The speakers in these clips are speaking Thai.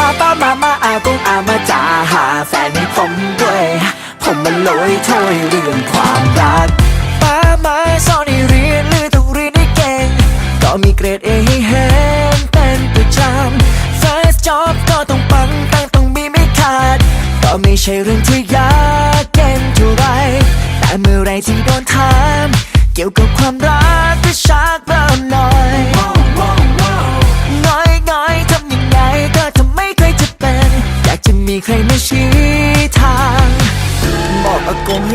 ป้าป้ามามาอากงอามาจ่าหาแฟนให้ผมด้วย ผมมันลอยถ้วยเรื่องความรักป้ามาสอนให้เรียนหรือต้องเรียนให้เก่ง ก็มีเกรดเอให้เห็นเป็นประจำ First job ก็ต้องปังตั้งต้องมีไม่ขาด ก็ไม่ใช่เรื่องที่ยากเกินเท่าไร แต่เมื่อไรที่โดนถาม เกี่ยวกับความรักก็ชักเริ่มหน่อยน้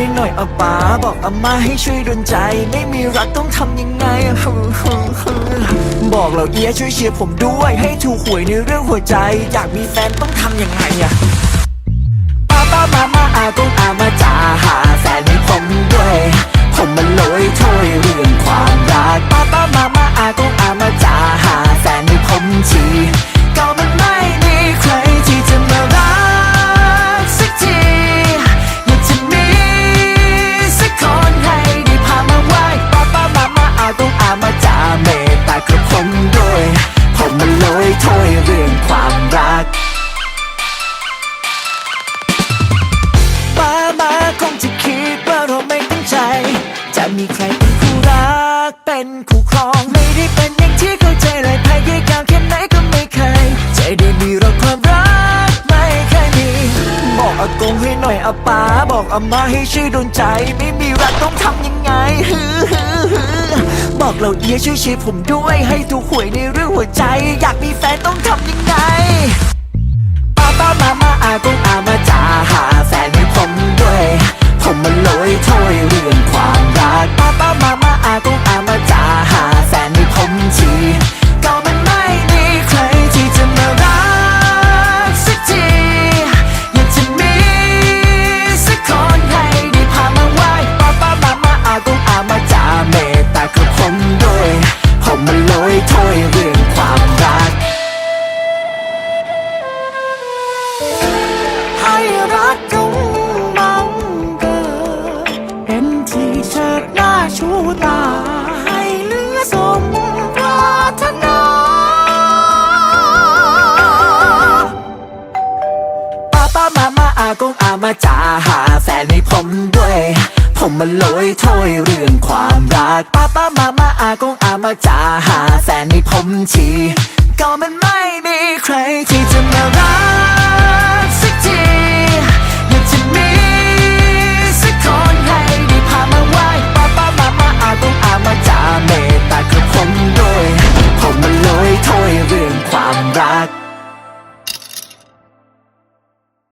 ห้หน่อยอาป๋าบอกอามาให้ช่วยดลใจ ไม่มีรักต้องทำยังไง บอกเราเอียช่วยเชียร์ผมด้วยให้ถูกหวยในเรื่องหัวใจ อยากมีแฟนต้องทำยังไงอะป้าป้ามามาอากงอามาจ่าหา ยถ้วยเรื่องความรักป้ามาคงจะคิดว่าเราไม่ตั้งใจ จะมีใครเป็นคู่รักเป็นคู่ครอง ไม่ได้เป็นอย่างที่เข้าใจเลยพยายามแค่ไหนก็ไม่เคยจะได้มีเราความรักไม่เคยมีบอกอากงให้หน่อยอาป้าบอกอามาให้ช่วยดลใจ ไม่มีรักต้องทำยังไงฮือฮือฮือบอกเราเอียช่วยเชียร์ผมด้วยให้ถูกหวยในเรื่องหัวใจ อยากมี ยังไตา ให้เหลือสมปรารถนาป้าป้ามามาอากงอามาจ่าหาแฟนให้ผมด้วย ผมมันลอยถ้วยเรื่องความรักป้าป้ามามาอากงอามาจ่าหาแฟนให้ผมฉี่